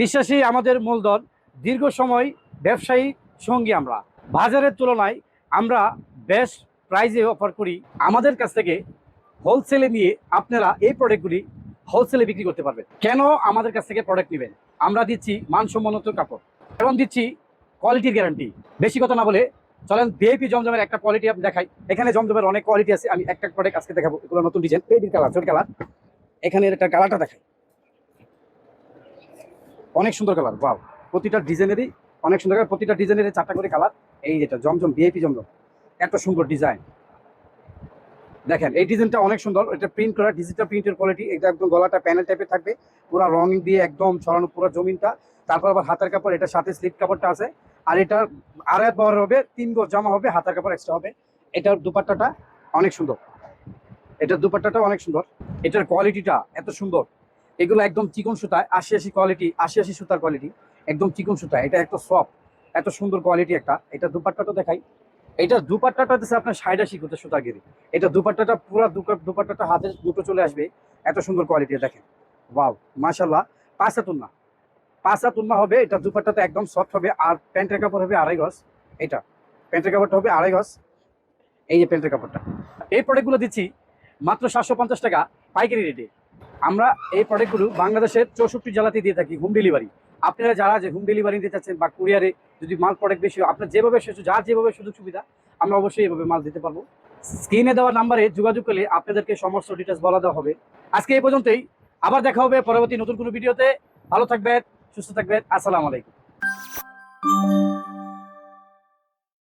বিশ্বাসী আমাদের মূলধন, দীর্ঘ সময় ব্যবসায়ী সঙ্গী আমরা। বাজারের তুলনায় আমরা বেস্ট প্রাইজে অফার করি। আমাদের কাছ থেকে হোলসেলে নিয়ে আপনারা এই প্রোডাক্টগুলি হোলসেলে বিক্রি করতে পারবেন। কেন আমাদের কাছ থেকে প্রোডাক্ট নেবেন? আমরা দিচ্ছি মানসম্মত কাপড় এবং দিচ্ছি কোয়ালিটির গ্যারান্টি বেশি কথা না বলে চলেন বিএপি জমজমের একটা কোয়ালিটি আপনি দেখাই। এখানে জমজমের অনেক কোয়ালিটি আছে। আমি একটা প্রোডাক্ট আজকে দেখাবো। এগুলো নতুন ডিজাইন বেবির কালার ছোট কালার এখানে একটা কালারটা দেখাই। অনেক সুন্দর কালার বাও প্রতিটা ডিজাইনেরই, অনেক সুন্দর কালার প্রতিটা ডিজাইনের চারটা করে কালার এই যেটা জমজম বিএপি জমজম। এত সুন্দর ডিজাইন দেখেন, এই ডিজাইনটা অনেক সুন্দর। এটা প্রিন্ট করা ডিজিটাল প্রিন্টের কোয়ালিটি এটা একদম গলাটা প্যানেল টাইপের থাকবে। পুরো রং দিয়ে একদম ছড়ানো পুরো জমিনটা। তারপর আবার হাতের কাপড়, এটার সাথে স্লিপ কাপড়টা আছে। আর এটার আড়াই বড় হবে, তিন গজ জামা হবে, হাতের কাপড় এক্সট্রা হবে। এটার দুপাট্টাটা অনেক সুন্দর। এটার দুপাট্টাটা অনেক সুন্দর। এটার কোয়ালিটিটা এত সুন্দর। এগুলো একদম চিকন সুতায় আশি আশি কোয়ালিটি আশি আশি সুতার কোয়ালিটি একদম চিকন সুতা। এটা এত সফট এত সুন্দর কোয়ালিটি একটা। এটা দুপাট্টাটা দেখাই। এটা দুপাট্টাটা হচ্ছে আপনার ষাট আশি করতে সুতা গিরি। এটা দুপাট্টাটা পুরো দুপাট্টাটা হাতে দুটো চলে আসবে। এত সুন্দর কোয়ালিটি দেখেন। ওয়াও মাশাল্লাহ পাঁচ হাতুন না পাঁচ হাতুন না হবে। এটা দুপাট্টাটা একদম সফট হবে। আর প্যান্টের কাপড় হবে আড়াই গজ। এটা। প্যান্টের কাপড়টা হবে আড়াই গজ। এই যে প্যান্টের কাপড়টা। এই প্রোডাক্টগুলো দিচ্ছি মাত্র সাতশো পঞ্চাশ টাকা পাইকারি রেটে আমরা এই প্রোডাক্টগুলো বাংলাদেশের চৌষট্টি জেলাতে দিয়ে থাকি হোম ডেলিভারি আপনারা যারা যে হোম ডেলিভারি দিতে চাচ্ছেন বা কুরিয়ারে যদি মাল প্রোডাক্ট বেশি আপনার যেভাবে যার যেভাবে সুযোগ সুবিধা, আমরা অবশ্যই এভাবে মাল দিতে পারব। স্ক্রিনে দেওয়া নাম্বারে যোগাযোগ করলে আপনাদেরকে সমস্ত ডিটেলস বলা দেওয়া হবে। আজকে এই পর্যন্তই। আবার দেখা হবে পরবর্তী নতুন কোনো ভিডিওতে ভালো থাকবেন, সুস্থ থাকবেন। আসসালামু আলাইকুম।